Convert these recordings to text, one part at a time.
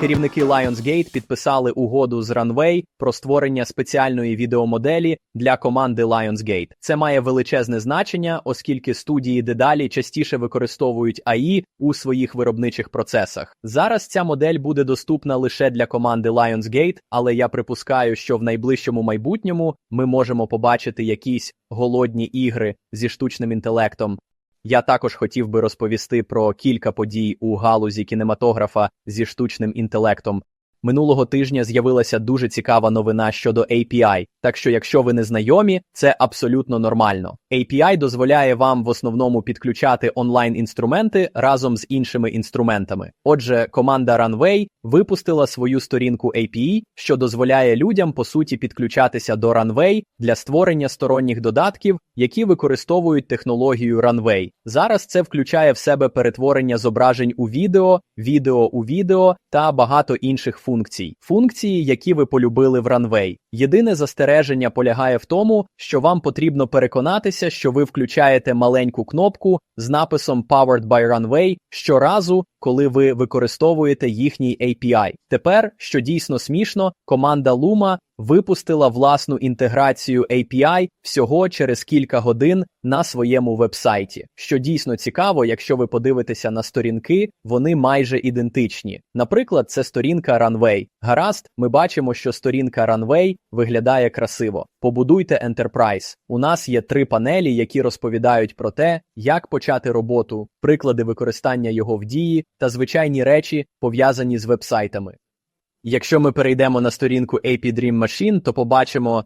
Керівники Lionsgate підписали угоду з Runway про створення спеціальної відеомоделі для команди Lionsgate. Це має величезне значення, оскільки студії дедалі частіше використовують AI у своїх виробничих процесах. Зараз ця модель буде доступна лише для команди Lionsgate, але я припускаю, що в найближчому майбутньому ми можемо побачити якісь голодні ігри зі штучним інтелектом. Я також хотів би розповісти про кілька подій у галузі кінематографа зі штучним інтелектом. Минулого тижня з'явилася дуже цікава новина щодо API, так що якщо ви не знайомі, це абсолютно нормально. API дозволяє вам в основному підключати онлайн-інструменти разом з іншими інструментами. Отже, команда Runway випустила свою сторінку API, що дозволяє людям по суті підключатися до Runway для створення сторонніх додатків, які використовують технологію Runway. Зараз це включає в себе перетворення зображень у відео, відео у відео та багато інших функцій. Функції, які ви полюбили в Runway. Єдине застереження полягає в тому, що вам потрібно переконатися, що ви включаєте маленьку кнопку з написом Powered by Runway щоразу, коли ви використовуєте їхній API. Тепер, що дійсно смішно, команда Luma випустила власну інтеграцію API всього через кілька годин на своєму вебсайті. Що дійсно цікаво, якщо ви подивитеся на сторінки, вони майже ідентичні. Наприклад, це сторінка Runway. Гаразд, ми бачимо, що сторінка Runway виглядає красиво. Побудуйте Enterprise. У нас є три панелі, які розповідають про те, як почати роботу, приклади використання його в дії та звичайні речі, пов'язані з вебсайтами. Якщо ми перейдемо на сторінку AP Dream Machine, то побачимо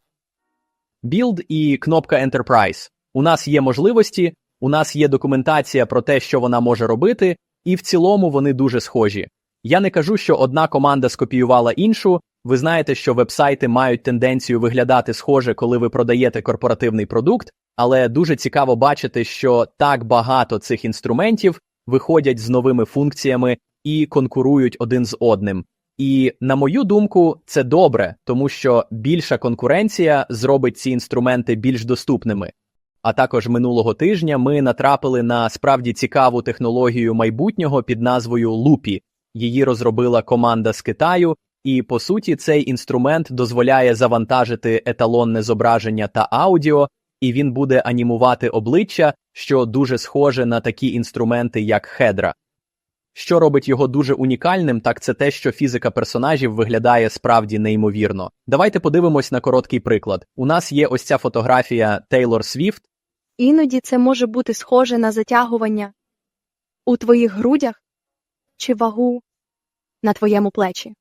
Build і кнопка Enterprise. У нас є можливості, у нас є документація про те, що вона може робити, і в цілому вони дуже схожі. Я не кажу, що одна команда скопіювала іншу. Ви знаєте, що вебсайти мають тенденцію виглядати схоже, коли ви продаєте корпоративний продукт, але дуже цікаво бачити, що так багато цих інструментів виходять з новими функціями і конкурують один з одним. І на мою думку, це добре, тому що більша конкуренція зробить ці інструменти більш доступними. А також минулого тижня ми натрапили на справді цікаву технологію майбутнього під назвою Loopy. Її розробила команда з Китаю, і по суті цей інструмент дозволяє завантажити еталонне зображення та аудіо, і він буде анімувати обличчя, що дуже схоже на такі інструменти, як Hedra. Що робить його дуже унікальним, так це те, що фізика персонажів виглядає справді неймовірно. Давайте подивимось на короткий приклад. У нас є ось ця фотографія Тейлор Свіфт. Іноді це може бути схоже на затягування у твоїх грудях чи вагу на твоєму плечі.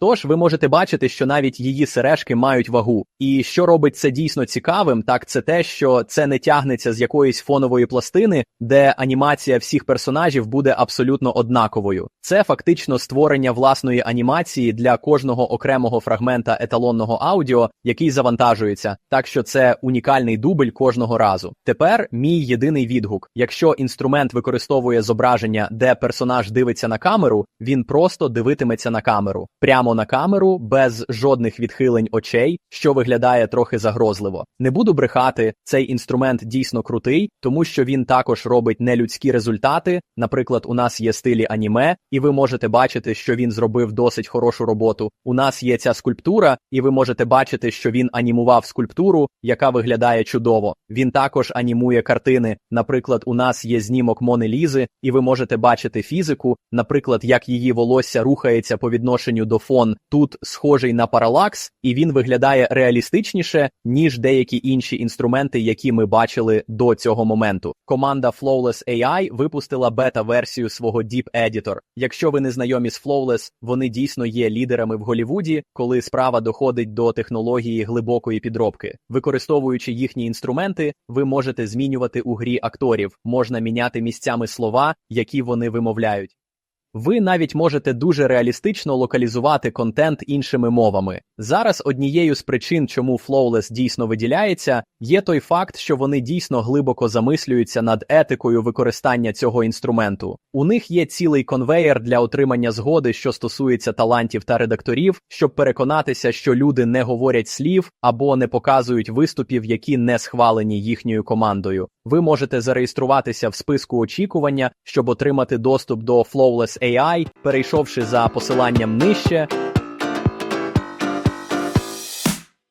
Тож ви можете бачити, що навіть її сережки мають вагу. І що робить це дійсно цікавим, так це те, що це не тягнеться з якоїсь фонової пластини, де анімація всіх персонажів буде абсолютно однаковою. Це фактично створення власної анімації для кожного окремого фрагмента еталонного аудіо, який завантажується, так що це унікальний дубль кожного разу. Тепер мій єдиний відгук: якщо інструмент використовує зображення, де персонаж дивиться на камеру, він просто дивитиметься на камеру. Прямо на камеру без жодних відхилень очей, що виглядає трохи загрозливо. Не буду брехати, цей інструмент дійсно крутий, тому що він також робить нелюдські результати. Наприклад, у нас є стилі аніме, і ви можете бачити, що він зробив досить хорошу роботу. У нас є ця скульптура, і ви можете бачити, що він анімував скульптуру, яка виглядає чудово. Він також анімує картини. Наприклад, у нас є знімок Мони Лізи, і ви можете бачити фізику, наприклад, як її волосся рухається по відношенню до фон тут схожий на паралакс, і він виглядає реалістичніше, ніж деякі інші інструменти, які ми бачили до цього моменту. Команда Flawless AI випустила бета-версію свого Deep Editor. Якщо ви не знайомі з Flawless, вони дійсно є лідерами в Голівуді, коли справа доходить до технології глибокої підробки. Використовуючи їхні інструменти, ви можете змінювати у грі акторів, можна міняти місцями слова, які вони вимовляють. Ви навіть можете дуже реалістично локалізувати контент іншими мовами. Зараз однією з причин, чому Flawless дійсно виділяється, є той факт, що вони дійсно глибоко замислюються над етикою використання цього інструменту. У них є цілий конвеєр для отримання згоди, що стосується талантів та редакторів, щоб переконатися, що люди не говорять слів або не показують виступів, які не схвалені їхньою командою. Ви можете зареєструватися в списку очікування, щоб отримати доступ до Flawless AI, перейшовши за посиланням нижче